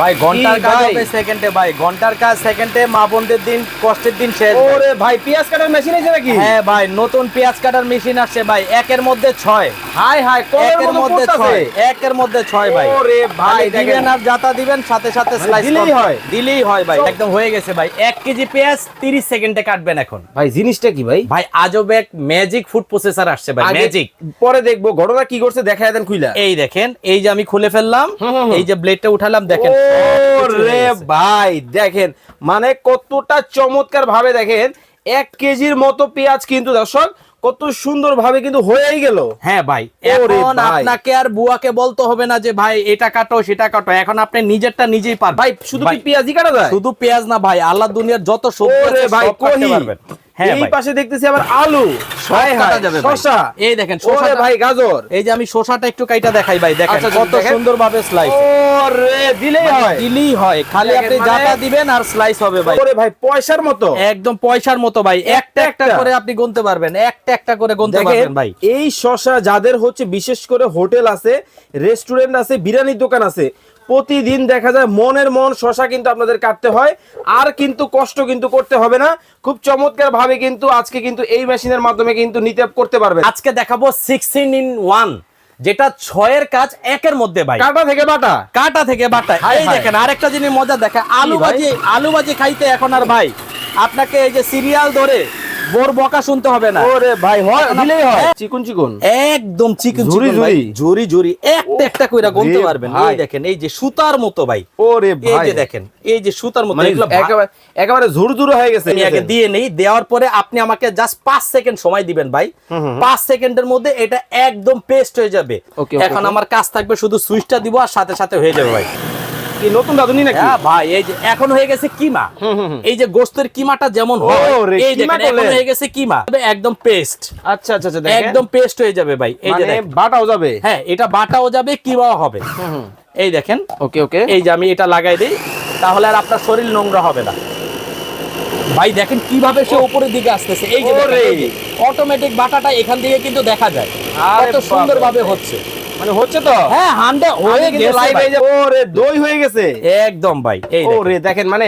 ভাই ঘণ্টার কাজ? হবে সেকেন্ডে ভাই? ঘণ্টার কাজ সেকেন্ডে মা বোনদের দিন কষ্টের দিন শেষ ওরে ভাই পেঁয়াজ কাটার মেশিন আছে নাকি? হ্যাঁ ভাই নতুন পেঁয়াজ কাটার মেশিন আসছে ভাই একের মধ্যে ছয়। হাই হাই একের মধ্যে। ছয় একের মধ্যে ছয় ভাই। ওরে ভাই দিবেন আর যাতা দিবেন সাথে সাথে মানে স্লাইস দিলেই হয়? দিলেই হয় ভাই একদম হয়ে গেছে ভাই। এক কেজি পেঁয়াজ তিরিশ সেকেন্ডে কাটবেন এখন। ভাই জিনিসটা কি ভাই? ভাই আজব এক ম্যাজিক ফুড প্রসেসর আসছে ভাই ম্যাজিক পরে দেখব ঘটনা কি করছে দেখা দেন খুইলা। এই দেখেন এই যে আমি খুলে ফেললাম। এই যে ব্লেডটা উঠালাম দেখেন। ওরে ভাই দেখেন মানে কতটা চমৎকার ভাবে দেখেন এক কেজির মতো পেঁয়াজ কিন্তু দর্শক কত সুন্দর ভাবে কিন্তু হয়েই গেল। হ্যাঁ ভাই এখন আপনাকে আর বুয়াকে বলতে হবে না যে ভাই এটা কাটো সেটা কাটো। এখন আপনি নিজেরটা নিজেই পারবেন। ভাই শুধু কি পেঁয়াজই কাটা যায়? শুধু পেঁয়াজ না ভাই আল্লাহ দুনিয়ার যত সবজি ভাই পারবেন। এই পাশে দেখতেছি আবার আলু। সব হায় কাটা হায়, যাবে শসা। এই দেখেন ওরে ভাই গাজর। এই যে আমি শসাটা একটু কাইটা দেখাই ভাই দেখেন আচ্ছা, কত সুন্দর ভাবে স্লাইস ওরে দিলেই হয়। দিলেই হয়। খালি আপনি মানে- জাতা দিবেন আর স্লাইস হবে ভাই। ওরে ভাই পয়সার মতো। একদম পয়সার মতো ভাই। একটা একটা। করে আপনি গুনতে পারবেন। একটা একটা করে গুনতে পারবেন ভাই। এই শশা যাদের হচ্ছে বিশেষ করে হোটেল আছে রেস্টুরেন্ট আছে বিরিয়ানির দোকান আছে প্রতিদিন দেখা যায় মনের মন শশা কিন্তু আপনাদের কাটতে হয়। আর কিন্তু কষ্ট কিন্তু করতে হবে না। খুব চমৎকার ভাবে কিন্তু আজকে কিন্তু এই মেশিনের মাধ্যমে কিন্তু নিতে করতে পারবেন। আজকে দেখাবো সিক্সটিন ইন ওয়ান যেটা ছয়ের কাজ একের মধ্যে ভাই। কাটা থেকে বাটা। কাটা থেকে বাটা। এই। দেখেন আরেকটা জিনিস মজা দেখে আলু ভাজি আলু ভাজি খাইতে এখন আর ভাই আপনাকে এই যে সিরিয়াল ধরে বোর বকা শুনতে হবে না। ওরে ভাই হয় দিলেই হয়। চিকুন চিকুন। একদম চিকেন ঝুরি ভাই। ঝুরি। ঝুরি। ঝুরি একটা একটা কইরা গুনতে পারবেন। এই দেখেন এই যে সুতার মতো ভাই। ওরে এই যে দেখেন এই যে সুতার মতো মানে এগুলো একেবারে একেবারে হয়ে গেছে আমি আগে দিয়ে নেই দেওয়ার পরে আপনি আমাকে জাস্ট পাঁচ সেকেন্ড সময় দিবেন ভাই। পাঁচ সেকেন্ডের মধ্যে এটা একদম পেস্ট হয়ে যাবে। এখন আমার কাজ থাকবে শুধু সুইচটা দিব আর সাথে সাথে হয়ে যাবে ভাই। কি নতুন দাদুনি নাকি? হ্যাঁ ভাই এই যে এখন হয়ে গেছে কিমা। হুম, হুম, হুম। এই যে গোস্তের কিমাটা যেমন হয় এই দেখেন এখন হয়ে গেছে কিমা। একদম পেস্ট আচ্ছা আচ্ছা আচ্ছা দেখেন। একদম পেস্ট হয়ে যাবে ভাই এই যে মানে বাটাও যাবে? হ্যাঁ এটা বাটাও যাবে কিমাও হবে। এই দেখেন। ওকে ওকে। এই যে আমি এটা লাগাই দিই তাহলে আর আপনার শরীর নোংরা হবে না। ভাই দেখেন কীভাবে সে উপরের দিকে আসতেছে। এই যে অটোমেটিক বাটাটা এখান থেকে কিন্তু দেখা যায়। কত সুন্দর ভাবে হচ্ছে। মানে হচ্ছে তো? হ্যাঁ হয়ে গেছে ওরে দই হয়ে গেছে। একদম ভাই এই ওরে দেখেন। মানে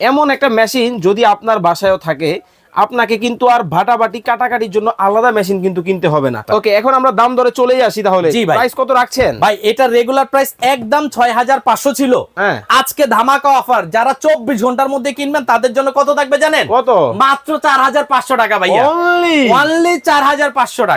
এমন একটা মেশিন যদি আপনার বাসায়ও থাকে আপনাকে কিন্তু আর ভাটাবাটি কাটাকাটির জন্য আলাদা মেশিন কিন্তু কিনতে হবে না। ওকে এখন আমরা দাম চলেই আসি তাহলে। জি ভাই। প্রাইস কত রাখছেন? ভাই এটা রেগুলার প্রাইস একদম ছয় হাজার পাঁচশো ছিল। হ্যাঁ। আজকে ধামাকা অফার যারা চব্বিশ ঘণ্টার মধ্যে কিনবেন তাদের জন্য কত থাকবে জানেন? কত? মাত্র চার হাজার পাঁচশো টাকা ভাইয়া। Only? অনলি চার হাজার পাঁচশো টাকা।